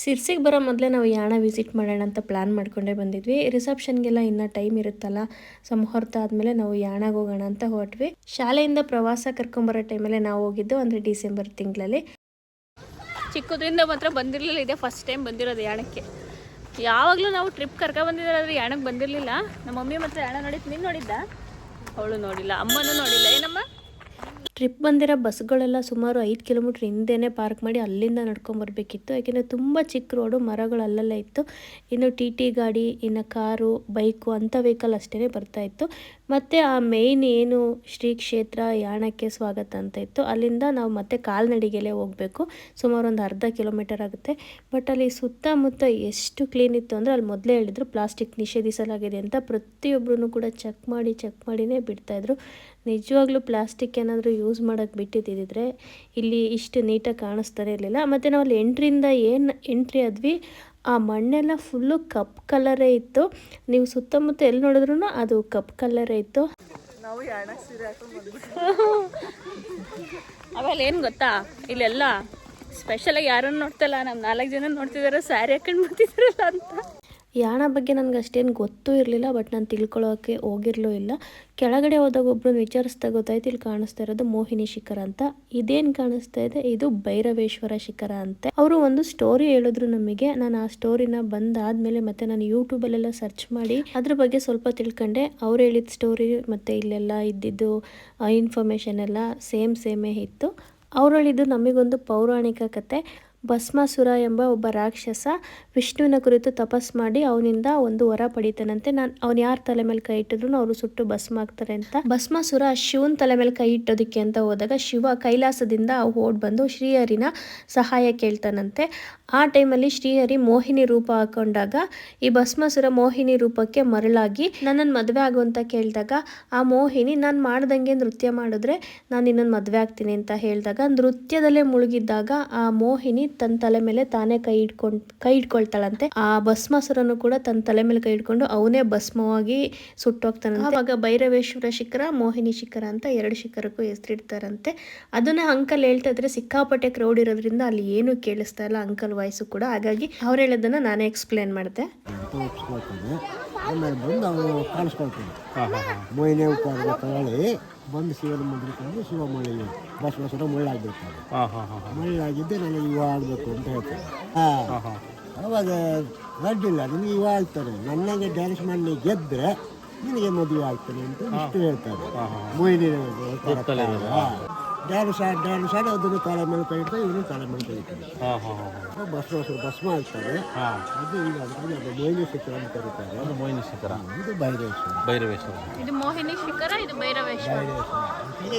ಸಿರ್ಸಿಗೆ ಬರೋ ಮೊದಲೇ ನಾವು ಯಾಣ ವಿಸಿಟ್ ಮಾಡೋಣ ಅಂತ ಪ್ಲ್ಯಾನ್ ಮಾಡ್ಕೊಂಡೇ ಬಂದಿದ್ವಿ. ರಿಸೆಪ್ಷನ್ಗೆಲ್ಲ ಇನ್ನೂ ಟೈಮ್ ಇರುತ್ತಲ್ಲ, ಸೊ ಮುಹೂರ್ತ ಆದಮೇಲೆ ನಾವು ಯಾಣಾಗ ಹೋಗೋಣ ಅಂತ ಹೊರಟ್ವಿ. ಶಾಲೆಯಿಂದ ಪ್ರವಾಸ ಕರ್ಕೊಂಬರೋ ಟೈಮಲ್ಲೇ ನಾವು ಹೋಗಿದ್ದು ಅಂದರೆ ಡಿಸೆಂಬರ್ ತಿಂಗಳಲ್ಲಿ. ಚಿಕ್ಕದ್ರಿಂದ ಮಾತ್ರ ಬಂದಿರಲಿಲ್ಲ, ಇದೆ ಫಸ್ಟ್ ಟೈಮ್ ಬಂದಿರೋದು ಯಾಣಕ್ಕೆ. ಯಾವಾಗಲೂ ನಾವು ಟ್ರಿಪ್ ಕರ್ಕ ಬಂದಿದ್ದಾರೆ ಯಾಣಕ್ಕೆ ಬಂದಿರಲಿಲ್ಲ. ನಮ್ಮ ಮಮ್ಮಿ ಮಾತ್ರ ಯಾಣ ನೋಡಿದ್ದು ನೀನು ನೋಡಿದ್ದ? ಅವಳು ನೋಡಿಲ್ಲ, ಅಮ್ಮನೂ ನೋಡಿಲ್ಲ. ಏನಮ್ಮ? ಟ್ರಿಪ್ ಬಂದಿರೋ ಬಸ್ಗಳೆಲ್ಲ ಸುಮಾರು ಐದು ಕಿಲೋಮೀಟ್ರ್ ಹಿಂದೆನೇ ಪಾರ್ಕ್ ಮಾಡಿ ಅಲ್ಲಿಂದ ನಡ್ಕೊಂಬರ್ಬೇಕಿತ್ತು ಯಾಕೆಂದರೆ ತುಂಬ ಚಿಕ್ಕ ರೋಡು ಮರಗಳು ಅಲ್ಲೆಲ್ಲ ಇತ್ತು. ಇನ್ನು ಟಿ ಟಿ ಗಾಡಿ, ಇನ್ನು ಕಾರು ಬೈಕು ಅಂಥ ವೆಹಿಕಲ್ ಅಷ್ಟೇ ಬರ್ತಾ ಇತ್ತು. ಮತ್ತು ಆ ಮೇಯ್ನ್ ಏನು ಶ್ರೀ ಕ್ಷೇತ್ರ, ಯಾಣಕ್ಕೆ ಸ್ವಾಗತ ಅಂತ ಇತ್ತು. ಅಲ್ಲಿಂದ ನಾವು ಮತ್ತೆ ಕಾಲ್ನಡಿಗೆಲೇ ಹೋಗಬೇಕು. ಸುಮಾರು ಒಂದು ಅರ್ಧ ಕಿಲೋಮೀಟರ್ ಆಗುತ್ತೆ. ಬಟ್ ಅಲ್ಲಿ ಸುತ್ತಮುತ್ತ ಎಷ್ಟು ಕ್ಲೀನ್ ಇತ್ತು ಅಂದರೆ ಅಲ್ಲಿ ಮೊದಲೇ ಹೇಳಿದ್ರು ಪ್ಲಾಸ್ಟಿಕ್ ನಿಷೇಧಿಸಲಾಗಿದೆ ಅಂತ ಪ್ರತಿಯೊಬ್ಬರೂ ಕೂಡ ಚೆಕ್ ಮಾಡಿ ಚೆಕ್ ಮಾಡಿನೇ ಬಿಡ್ತಾಯಿದ್ರು ನಿಜವಾಗ್ಲೂ ಪ್ಲಾಸ್ಟಿಕ್ ಏನಾದರೂ ಯೂಸ್ ಮಾಡೋಕ್ಕೆ ಬಿಟ್ಟಿದ್ದಿದ್ರೆ ಇಲ್ಲಿ ಇಷ್ಟು ನೀಟಾಗಿ ಕಾಣಿಸ್ತಾನೆ ಇರಲಿಲ್ಲ. ಮತ್ತು ನಾವು ಅಲ್ಲಿ ಎಂಟ್ರಿಂದ ಏನು ಎಂಟ್ರಿ ಆದ್ವಿ ಆ ಮಣ್ಣೆಲ್ಲ ಫುಲ್ಲು ಕಪ್ ಕಲರೇ ಇತ್ತು. ನೀವು ಸುತ್ತಮುತ್ತ ಎಲ್ಲಿ ನೋಡಿದ್ರು ಅದು ಕಪ್ ಕಲರೇ ಇತ್ತು. ಆಮೇಲೆ ಏನು ಗೊತ್ತಾ? ಇಲ್ಲೆಲ್ಲ ಸ್ಪೆಷಲಾಗಿ ಯಾರನ್ನು ನೋಡ್ತಲ್ಲ. ನಮ್ಮ ನಾಲ್ಕು ಜನ ನೋಡ್ತಿದ್ದಾರೆ ಸ್ಯಾರಿ ಹಾಕೊಂಡು ಬರ್ತಿದ್ದಾರಲ್ಲ ಅಂತ. ಯಾಣ ಬಗ್ಗೆ ನನಗೆ ಅಷ್ಟೇನು ಗೊತ್ತೂ ಇರಲಿಲ್ಲ, ಬಟ್ ನಾನು ತಿಳ್ಕೊಳ್ಳೋಕೆ ಹೋಗಿರಲೂ ಇಲ್ಲ. ಕೆಳಗಡೆ ಹೋದಾಗ ಒಬ್ರು ವಿಚಾರಿಸ್ತಾ ಗೊತ್ತಾಯ್ತು, ಇಲ್ಲಿ ಕಾಣಿಸ್ತಾ ಇರೋದು ಮೋಹಿನಿ ಶಿಖರ ಅಂತ. ಇದೇನು ಕಾಣಿಸ್ತಾ ಇದೆ? ಇದು ಭೈರವೇಶ್ವರ ಶಿಖರ ಅಂತೆ. ಅವರು ಒಂದು ಸ್ಟೋರಿ ಹೇಳಿದ್ರು ನಮಗೆ. ನಾನು ಆ ಸ್ಟೋರಿನ ಬಂದಾದ್ಮೇಲೆ ಮತ್ತೆ ನಾನು ಯೂಟ್ಯೂಬಲ್ಲೆಲ್ಲ ಸರ್ಚ್ ಮಾಡಿ ಅದ್ರ ಬಗ್ಗೆ ಸ್ವಲ್ಪ ತಿಳ್ಕೊಂಡೆ. ಅವ್ರು ಹೇಳಿದ ಸ್ಟೋರಿ ಮತ್ತೆ ಇಲ್ಲೆಲ್ಲ ಇದ್ದಿದ್ದು ಇನ್ಫಾರ್ಮೇಷನ್ ಎಲ್ಲ ಸೇಮ್ ಸೇಮೇ ಇತ್ತು. ಅವ್ರು ಹೇಳಿದ್ದು ನಮಗೊಂದು ಪೌರಾಣಿಕ ಕತೆ. ಭಸ್ಮಾಸುರ ಎಂಬ ಒಬ್ಬ ರಾಕ್ಷಸ ವಿಷ್ಣುವಿನ ಕುರಿತು ತಪಸ್ ಮಾಡಿ ಅವನಿಂದ ಒಂದು ವರ ಪಡಿತಾನಂತೆ. ನಾನು ಅವ್ನು ಯಾರ ತಲೆ ಮೇಲೆ ಕೈ ಇಟ್ಟಿದ್ರು ಅವರು ಸುಟ್ಟು ಭಸ್ಮ ಆಗ್ತಾರೆ ಅಂತ. ಭಸ್ಮಾಸುರ ಶಿವನ ತಲೆ ಮೇಲೆ ಕೈ ಇಟ್ಟೋದಕ್ಕೆ ಅಂತ ಹೋದಾಗ ಶಿವ ಕೈಲಾಸದಿಂದ ಓಡ್ ಬಂದು ಶ್ರೀಹರಿನ ಸಹಾಯ ಕೇಳ್ತಾನಂತೆ. ಆ ಟೈಮಲ್ಲಿ ಶ್ರೀಹರಿ ಮೋಹಿನಿ ರೂಪ ಹಾಕೊಂಡಾಗ ಈ ಭಸ್ಮಾಸುರ ಮೋಹಿನಿ ರೂಪಕ್ಕೆ ಮರಳಾಗಿ ನನ್ನನ್ನು ಮದುವೆ ಆಗು ಅಂತ ಕೇಳಿದಾಗ, ಆ ಮೋಹಿನಿ, ನಾನು ಮಾಡ್ದಂಗೆ ನೃತ್ಯ ಮಾಡಿದ್ರೆ ನಾನು ಇನ್ನೊಂದು ಮದುವೆ ಆಗ್ತೀನಿ ಅಂತ ಹೇಳಿದಾಗ, ನೃತ್ಯದಲ್ಲೇ ಮುಳುಗಿದ್ದಾಗ ಆ ಮೋಹಿನಿ ತನ್ನ ತಲೆ ಮೇಲೆ ತಾನೇ ಕೈ ಇಟ್ಕೊಂಡ್ ಕೈ ಇಟ್ಕೊಳ್ತಾಳಂತೆ ಆ ಭಸ್ಮಾಸುರನು ಕೂಡ ತನ್ನ ತಲೆ ಮೇಲೆ ಕೈ ಇಟ್ಕೊಂಡು ಅವನೇ ಭಸ್ಮವಾಗಿ ಸುಟ್ಟೋಗ್ತಾನೆ ಅವಾಗ ಭೈರವೇಶ್ವರ ಶಿಖರ, ಮೋಹಿನಿ ಶಿಖರ ಅಂತ ಎರಡು ಶಿಖರಕ್ಕೂ ಹೆಸರಿಡ್ತಾರಂತೆ. ಅದನ್ನ ಅಂಕಲ್ ಹೇಳ್ತಾ ಇದ್ರೆ ಸಿಕ್ಕಾಪಟ್ಟೆ ಕ್ರೌಡ್ ಇರೋದ್ರಿಂದ ಅಲ್ಲಿ ಏನು ಕೇಳಿಸ್ತಾ ಇಲ್ಲ ಅಂಕಲ್ ವಾಯ್ಸು ಕೂಡ. ಹಾಗಾಗಿ ಅವ್ರು ಹೇಳೋದನ್ನ ನಾನೇ ಎಕ್ಸ್ಪ್ಲೇನ್ ಮಾಡಿದೆ ಮೊಯ್ನೆ ಉಪವಾಸ ತಗೊಳ್ಳಿ ಬಂದು ಶಿವನ ಮುಂದಿಕೊಂಡು ಶಿವ ಮಳ್ಳಿ ಬಸವಸರ ಮುಳ್ಳಾಗ್ಬಿಡ್ತಾನೆ ಮುಳ್ಳಾಗಿದ್ದೆ ನನಗೆ ಇವ ಆಗಬೇಕು ಅಂತ ಹೇಳ್ತಾರೆ. ಅವಾಗ ಅಡ್ಡಿಲ್ಲ ನಿಮಗೆ ಇವ ಆಗ್ತಾರೆ ನನ್ನಂಗೆ ಡ್ಯಾನ್ಸ್ ಮಾಡಿ ಗೆದ್ದರೆ ನಿನಗೆ ಮದುವೆ ಆಗ್ತಾನೆ ಅಂತ ಇಷ್ಟು ಹೇಳ್ತಾರೆ. ಮೊಯ್ನಿ ಡ್ಯಾನ್ಸ್ ಆಡಿ ಡ್ಯಾಡು ಆಡಿ ಅದನ್ನು ತಲೆ ಮೇಲೆ ಕೈ ಇಡ್ತಾರೆ ಇವನು ತಲೆ ಮೇಲೆ ಕೈ ಇಡ್ತಾನೆ ಬಸವಸರು ಭಸ್ಮ ಆಗ್ತಾರೆ ಅದು ಈಗ ಅದರಲ್ಲಿ ಅದು ಮೊಯ್ನಿ ಶಿಖರ ಅಂತ ಕರೀತಾರೆ. ಅದು ಮೋಹಿನಿ ಶಿಖರ. ಇದು ಭೈರವೇಶ್ವರ. ಭೈರವೇಶ್ವರ. ಇದು ಮೋಹಿನಿ ಶಿಖರ ಇದು ಭೈರವೇಶ್ವರ. ಭೈರವೇಶ್ವರ.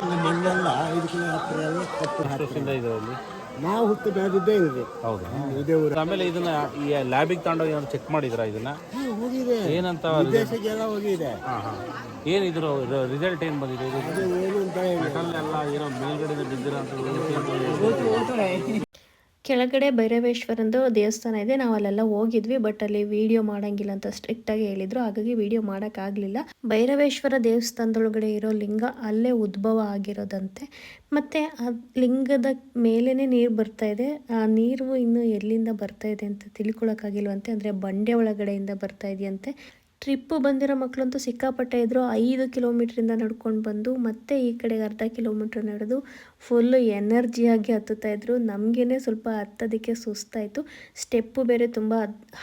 ಇಲ್ಲಿ ಮಣ್ಣೆಲ್ಲ ಇದಕ್ಕೆ ಹತ್ತಿರ ಎಲ್ಲ ಕಪ್ಪು ವರ್ಷದಿಂದ ಇದರಲ್ಲಿ ನಾವು ಹುಟ್ಟು ಬೆಳೆದಿದ್ದೇ ಇದೆ ಹೌದು. ಇದೇ ಊರು. ಆಮೇಲೆ ಇದನ್ನ ಈ ಲ್ಯಾಬಿಗೆ ತಗೊಂಡೋಗಿ ಏನಾದ್ರು ಚೆಕ್ ಮಾಡಿದ್ರ ಇದನ್ನ? ಹ್ಮ್, ಹೋಗಿದೆ. ಏನಂತ ವಿದೇಶಕ್ಕೆಲ್ಲ ಹೋಗಿದೆ. ಏನು ಇದ್ರ ರಿಸಲ್ಟ್ ಏನು ಬಂದಿದೆ? ಇದು ಏನು ಅಂತ ಹೇಳಿ. ಎಲ್ಲ ಏನೋ ಮೇಲ್ಗಡೆ ಬಿದ್ದಿರೋ ಅಂತ ಕೆಳಗಡೆ ಭೈರವೇಶ್ವರಂದು ದೇವಸ್ಥಾನ ಇದೆ. ನಾವು ಅಲ್ಲೆಲ್ಲ ಹೋಗಿದ್ವಿ ಬಟ್ ಅಲ್ಲಿ ವಿಡಿಯೋ ಮಾಡಂಗಿಲ್ಲ ಅಂತ ಸ್ಟ್ರಿಕ್ಟ್ ಆಗಿ ಹೇಳಿದ್ರು. ಹಾಗಾಗಿ ವಿಡಿಯೋ ಮಾಡೋಕ್ಕಾಗಲಿಲ್ಲ ಭೈರವೇಶ್ವರ ದೇವಸ್ಥಾನದೊಳಗಡೆ ಇರೋ ಲಿಂಗ ಅಲ್ಲೇ ಉದ್ಭವ ಆಗಿರೋದಂತೆ. ಮತ್ತೆ ಆ ಲಿಂಗದ ಮೇಲೇನೆ ನೀರು ಬರ್ತಾ ಇದೆ. ಆ ನೀರು ಇನ್ನು ಎಲ್ಲಿಂದ ಬರ್ತಾ ಇದೆ ಅಂತ ತಿಳ್ಕೊಳಕ್ಕಾಗಿಲ್ವಂತೆ ಅಂದರೆ ಬಂಡೆ ಒಳಗಡೆಯಿಂದ ಬರ್ತಾ ಇದೆಯಂತೆ. ಟ್ರಿಪ್ಪು ಬಂದಿರೋ ಮಕ್ಕಳಂತೂ ಸಿಕ್ಕಾಪಟ್ಟೆ ಇದ್ರು. ಐದು ಕಿಲೋಮೀಟ್ರಿಂದ ನಡ್ಕೊಂಡು ಬಂದು, ಮತ್ತೆ ಈ ಕಡೆಗೆ ಅರ್ಧ ಕಿಲೋಮೀಟ್ರ್ ನಡೆದು ಫುಲ್ಲು ಎನರ್ಜಿಯಾಗಿ ಹತ್ತುತ್ತಾ ಇದ್ದರು ನಮಗೇನೆ ಸ್ವಲ್ಪ ಹತ್ತೋದಕ್ಕೆ ಸುಸ್ತಾಯಿತು ಸ್ಟೆಪ್ಪು ಬೇರೆ ತುಂಬ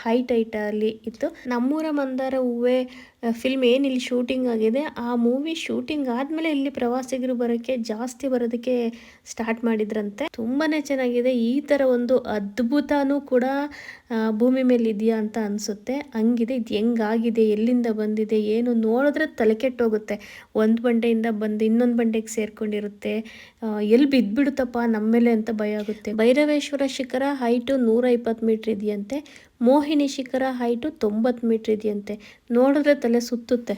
ಹೈಟ್ ಹೈಟಲ್ಲಿ ಇತ್ತು. ನಮ್ಮೂರ ಮಂದಾರ ಹೂವೆ ಫಿಲ್ಮ್ ಏನು ಇಲ್ಲಿ ಶೂಟಿಂಗ್ ಆಗಿದೆ, ಆ ಮೂವಿ ಶೂಟಿಂಗ್ ಆದಮೇಲೆ ಇಲ್ಲಿ ಪ್ರವಾಸಿಗರು ಬರೋಕ್ಕೆ ಜಾಸ್ತಿ ಬರೋದಕ್ಕೆ ಸ್ಟಾರ್ಟ್ ಮಾಡಿದ್ರಂತೆ. ತುಂಬಾ ಚೆನ್ನಾಗಿದೆ. ಈ ಥರ ಒಂದು ಅದ್ಭುತನೂ ಕೂಡ ಭೂಮಿ ಮೇಲೆ ಇದೆಯಾ ಅಂತ ಅನಿಸುತ್ತೆ. ಹಂಗಿದೆ, ಇದು ಹೆಂಗಾಗಿದೆ, ಎಲ್ಲಿಂದ ಬಂದಿದೆ, ಏನು ನೋಡಿದ್ರೆ ತಲೆ ಕೆಟ್ಟೋಗುತ್ತೆ. ಒಂದು ಬಂಡೆಯಿಂದ ಬಂದು ಇನ್ನೊಂದು ಬಂಡೆಗೆ ಸೇರ್ಕೊಂಡಿರುತ್ತೆ. ಎಲ್ಲಿ ಬಿದ್ದುಬಿಡುತ್ತಪ್ಪ ನಮ್ಮ ಮೇಲೆ ಅಂತ ಭಯ ಆಗುತ್ತೆ. ಭೈರವೇಶ್ವರ ಶಿಖರ ಹೈಟು ನೂರ ಇಪ್ಪತ್ತು ಮೀಟ್ರ್ ಇದೆಯಂತೆ. ಮೋಹಿನಿ ಶಿಖರ ಹೈಟು ತೊಂಬತ್ತು ಮೀಟ್ರ್ ಇದೆಯಂತೆ. ನೋಡಿದ್ರೆ ತಲೆ ಸುತ್ತುತ್ತೆ.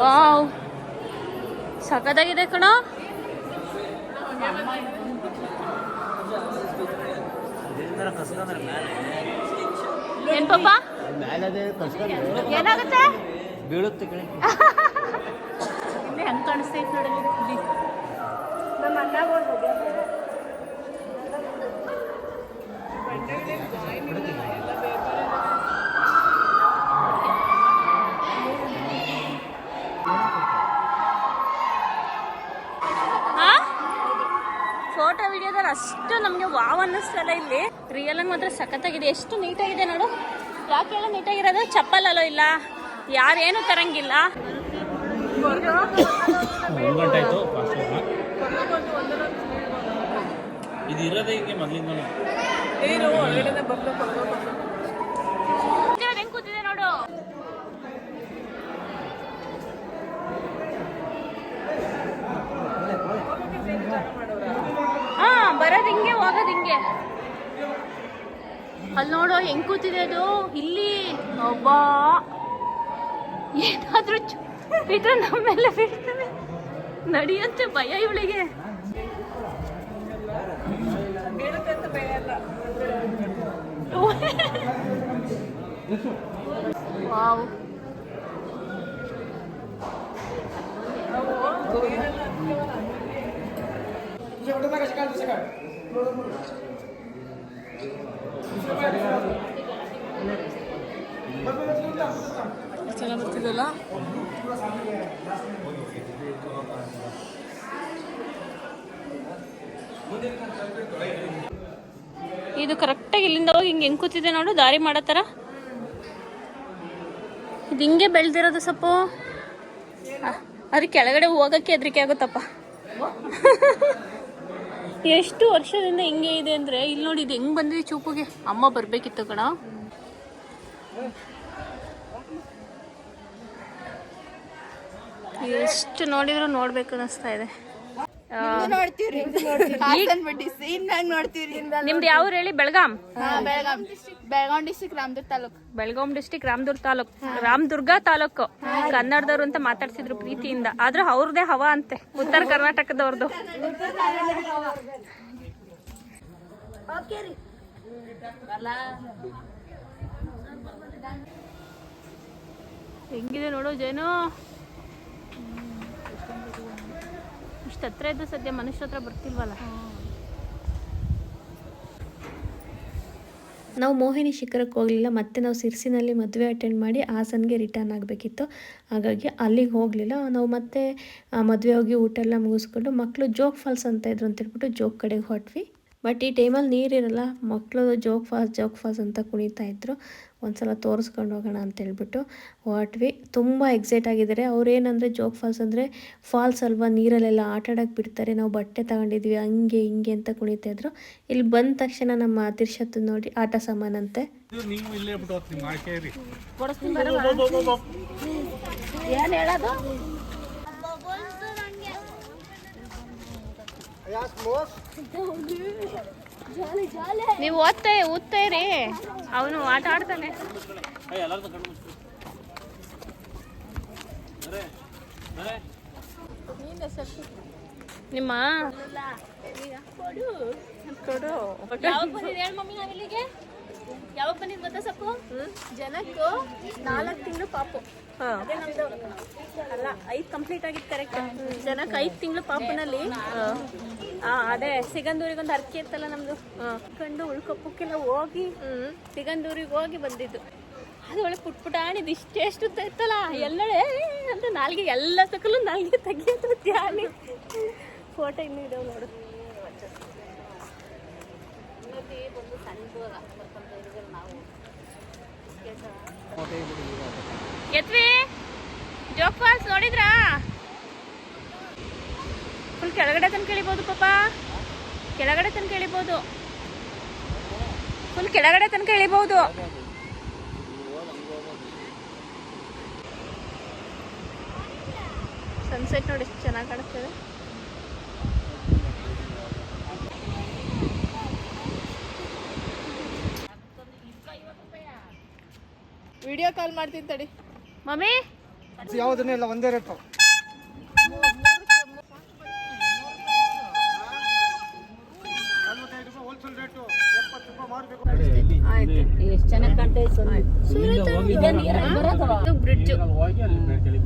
ವಾವ್. ಸಖತ್ತಾಗಿದೆ ಕಣ. ಏನ್ ಪಾಪ? ಏನಾಗುತ್ತೆ? ಬೀಳುತ್ತೆ ಕಣೆ. ಇಲ್ಲಿ ಹೆಂಗೆ ಕಾಣಿಸ್ತೈತೆ ಇಲ್ಲಿ ಫೋಟೋ ವಿಡಿಯೋದಲ್ಲಿ ಅಷ್ಟು ನಮಗೆ ವಾವ್ ಅನ್ನಿಸ್ತಲ್ಲ ಇಲ್ಲಿ. ರಿಯಲ್ ಆಗಿ ಮಾತ್ರ ಸಖತ್ತಾಗಿದೆ. ಎಷ್ಟು ನೀಟಾಗಿದೆ ನೋಡು. ಯಾಕೆ ಹೇಳ ನೀಟಾಗಿರೋದು? ಚಪ್ಪಲಲ್ಲೋ ಇಲ್ಲ? ಯಾರೇನು ತರಂಗಿಲ್ಲ? ಒಂದು ಗಂಟೆ ಆಯಿತು ಫಾಸ್ಟ್ ಇದು ಇರೋದೇ ಹಿಂಗೆ ಮೊದಲಿಂದಲೂ ಹೆಂಗ್ ಕೂತಿದೆ ನೋಡು? ಬರೋದ್ ಹಿಂಗೆ, ಹೋಗೋದ್ ಹಿಂಗೆ. ಅಲ್ಲಿ ನೋಡು, ಹೆಂಗ್ ಕೂತಿದೆ ಅದು? ಇಲ್ಲಿ ಒಬ್ಬಾ ಏನಾದ್ರೂ ಬಿದ್ರೆ ನಮ್ಮೆಲ್ಲ ಬಿಡ್ತವೆ. ನಡೆಯುತ್ತೆ ಭಯ ಇವಳಿಗೆ. ವಾವ್. ಇದು ಕರೆಕ್ಟಾಗಿ ಇಲ್ಲಿಂದ ಹೋಗಿ ಹಿಂಗೆ ಹೆಂಗ್ ಕೂತಿದೆ ನೋಡು, ದಾರಿ ಮಾಡತ್ತರ ಇದು ಹಿಂಗೆ ಬೆಳೆದಿರೋದು ಸ್ವಲ್ಪ ಅದ್ರ ಕೆಳಗಡೆ ಹೋಗಕ್ಕೆ ಹೆದರಿಕೆ ಆಗುತ್ತಪ್ಪ. ಎಷ್ಟು ವರ್ಷದಿಂದ ಹಿಂಗೆ ಇದೆ ಅಂದ್ರೆ ಇಲ್ಲಿ ನೋಡಿ ಇದು ಹೆಂಗ್ ಬಂದಿದೆ ಚೂಪುಗೆ? ಅಮ್ಮ ಬರ್ಬೇಕಿತ್ತು ಕಣ. ಎಷ್ಟು ನೋಡಿದ್ರು ನೋಡ್ಬೇಕು ಅನಿಸ್ತಾ ಇದೆ. ನೋಡ್ತೀವ್ರಿ. ನಿಮ್ದು ಯಾವ ಹೇಳಿ? ಬೆಳಗಾಂ? ಬೆಳಗಾಂ ಬೆಳಗಾಂ ಡಿಸ್ಟ್ರಿಕ್ಟ್ ರಾಮದುರ್ಗ ತಾಲೂಕ್. ಬೆಳಗಾಂ ಡಿಸ್ಟಿಕ್ ರಾಮದುರ್ ತಾಲೂಕ್. ರಾಮದುರ್ಗ ತಾಲೂಕು. ಕನ್ನಡದವ್ರು ಅಂತ ಮಾತಾಡ್ಸಿದ್ರು ಪ್ರೀತಿಯಿಂದ. ಆದ್ರೆ ಅವ್ರದೇ ಹವಾ ಅಂತೆ. ಉತ್ತರ ಕರ್ನಾಟಕದವ್ರದ್ದು ಹೆಂಗಿದೆ ನೋಡು ಜೇನು? ಇಷ್ಟು ಹತ್ರ ಇದ್ದು ಸದ್ಯ ಮನುಷ್ಯ ಹತ್ರ ಬರ್ತಿಲ್ವಲ್ಲ? ನಾವು ಮೋಹಿನಿ ಶಿಖರಕ್ಕೆ ಹೋಗಲಿಲ್ಲ, ಮತ್ತೆ ನಾವು ಸಿರ್ಸಿನಲ್ಲಿ ಮದುವೆ ಅಟೆಂಡ್ ಮಾಡಿ ಹಾಸನ್ಗೆ ರಿಟರ್ನ್ ಆಗಬೇಕಿತ್ತು. ಹಾಗಾಗಿ ಅಲ್ಲಿಗೆ ಹೋಗಲಿಲ್ಲ. ನಾವು ಮತ್ತೆ ಮದುವೆ ಹೋಗಿ ಊಟ ಎಲ್ಲ ಮುಗಿಸ್ಕೊಂಡು ಮಕ್ಕಳು ಜೋಗ್ ಫಾಲ್ಸ್ ಅಂತ ಇದ್ರು ಅಂತ ಹೇಳ್ಬಿಟ್ಟು ಜೋಗ್ ಕಡೆಗೆ ಹೊಟ್ವಿ. ಬಟ್ ಈ ಟೈಮಲ್ಲಿ ನೀರಿರಲ್ಲ ಮಕ್ಕಳು ಜೋಗ್ ಫಾಲ್ಸ್ ಜೋಗ್ ಫಾಲ್ಸ್ ಅಂತ ಕುಣಿತಾ ಇದ್ರು. ಒಂದ್ಸಲ ತೋರಿಸ್ಕೊಂಡು ಹೋಗೋಣ ಅಂತ ಹೇಳ್ಬಿಟ್ಟು. ಹೊಟ್ವಿ ತುಂಬ ಎಕ್ಸೈಟ್ ಆಗಿದ್ದಾರೆ. ಅವ್ರೇನಂದರೆ ಜೋಗ್ ಫಾಲ್ಸ್ ಅಂದರೆ ಫಾಲ್ಸ್ ಅಲ್ವಾ ನೀರಲ್ಲೆಲ್ಲ ಆಟ ಆಡೋಕ್ಕೆ ಬಿಡ್ತಾರೆ. ನಾವು ಬಟ್ಟೆ ತಗೊಂಡಿದ್ವಿ ಹಂಗೆ ಹಿಂಗೆ ಅಂತ ಕುಣಿತಾ ಇದ್ರು. ಇಲ್ಲಿ ಬಂದ ತಕ್ಷಣ ನಮ್ಮ ತಿರ್ಷತ್ತು ನೋಡಿ ಆಟ ಸಾಮಾನಂತೆ ಏನ್ ಹೇಳೋದು? ನೀವು ಓದ್ತಾ ಓದ್ತಾ ಇರಿ. ಅವನು ಆಟ ಆಡ್ತಾನೆ. ನಿಮ್ಮ ಕೊಡು. ಯಾವಾಗ ಬಂದಿದೆ ಗೊತ್ತಾ ಸಪ್ಪು? ಜನಕ್ಕೂ ನಾಲ್ಕು ತಿಂಗಳು ಪಾಪು. ಅಲ್ಲ ಐದು ಕಂಪ್ಲೀಟ್ ಆಗಿತ್ತು ಕರೆಕ್ಟ್ ಜನಕ್ಕೆ ಐದು ತಿಂಗಳು ಪಾಪನಲ್ಲಿ ಅದೇ ಸಿಗಂದೂರಿಗೆ ಒಂದು ಅರ್ಕೆ ಇತ್ತಲ್ಲ ನಮ್ದು. ಕಂಡು ಉಳ್ಕೊಪ್ಪಕ್ಕೆಲ್ಲ ಹೋಗಿ ಸಿಗಂದೂರಿಗೆ ಹೋಗಿ ಬಂದಿದ್ದು. ಅದು ಒಳ್ಳೆ ಪುಟ್ ಪುಟಾಣಿದ್ ಇಷ್ಟೇ ಎಷ್ಟು ಉದ್ದ ಇತ್ತಲ್ಲ. ಎಲ್ಲಡೆ ಅಂತ ನಾಲ್ಗೆ ಎಲ್ಲ ಸಕಲು ನಾಲ್ಗೆ ತೆಗಿಯೋದು ಧ್ಯಾನಿ. ಫೋಟೋ ಇನ್ನೂ ಇದಾವೆ ನೋಡು. ಎತ್ವಿ ಜೋಗ್ ಫಾಲ್ಸ್ ನೋಡಿದ್ರಾ? ಫುಲ್ ಕೆಳಗಡೆ ತನಕ ಇಳಿಬೋದು ಪಾಪ. ಕೆಳಗಡೆ ತನಕ ಇಳಿಬೋದು. ಫುಲ್ ಕೆಳಗಡೆ ತನಕ ಇಳಿಬಹುದು ಸನ್ಸೆಟ್ ನೋಡಿ ಎಷ್ಟು ಚೆನ್ನಾಗಿ ಕಾಣಿಸ್ತದೆ. ವಿಡಿಯೋ ಕಾಲ್ ಮಾಡ್ತೀನಿ ತಡಿ. ಮಮ್ಮಿ? ಯಾವುದನ್ನೇ ಇಲ್ಲ ಒಂದೇ ರೇಟು ಎಷ್ಟು ಚೆನ್ನಾಗಿ ಕಾಣ್ತಾ ಇದೆ ಬ್ರಿಡ್ಜ್ ಹೋಗಿ ಅಲ್ಲಿ ಮೇಲೆ ಕೆಳಗೆ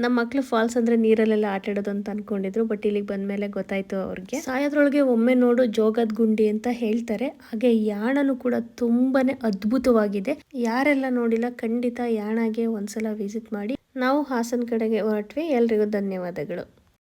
ನಮ್ಮ ಮಕ್ಳು ಫಾಲ್ಸ್ ಅಂದ್ರೆ ನೀರಲ್ಲೆಲ್ಲ ಆಟ ಆಡೋದು ಅಂತ ಅನ್ಕೊಂಡಿದ್ರು ಬಟ್ ಇಲ್ಲಿಗೆ ಬಂದ್ಮೇಲೆ ಗೊತ್ತಾಯ್ತು ಅವ್ರಿಗೆ. ಸಾಯದ್ರೊಳಗೆ ಒಮ್ಮೆ ನೋಡು ಜೋಗದ ಗುಂಡಿ ಅಂತ ಹೇಳ್ತಾರೆ. ಹಾಗೆ ಯಾಣನು ಕೂಡ ತುಂಬಾನೇ ಅದ್ಭುತವಾಗಿದೆ. ಯಾರೆಲ್ಲ ನೋಡಿಲ್ಲ ಖಂಡಿತ ಯಾಣಗೆ ಒಂದ್ಸಲ ವಿಸಿಟ್ ಮಾಡಿ. ನಾವು ಹಾಸನ್ ಕಡೆಗೆ ಹೊರಟ್ವಿ. ಎಲ್ರಿಗೂ ಧನ್ಯವಾದಗಳು.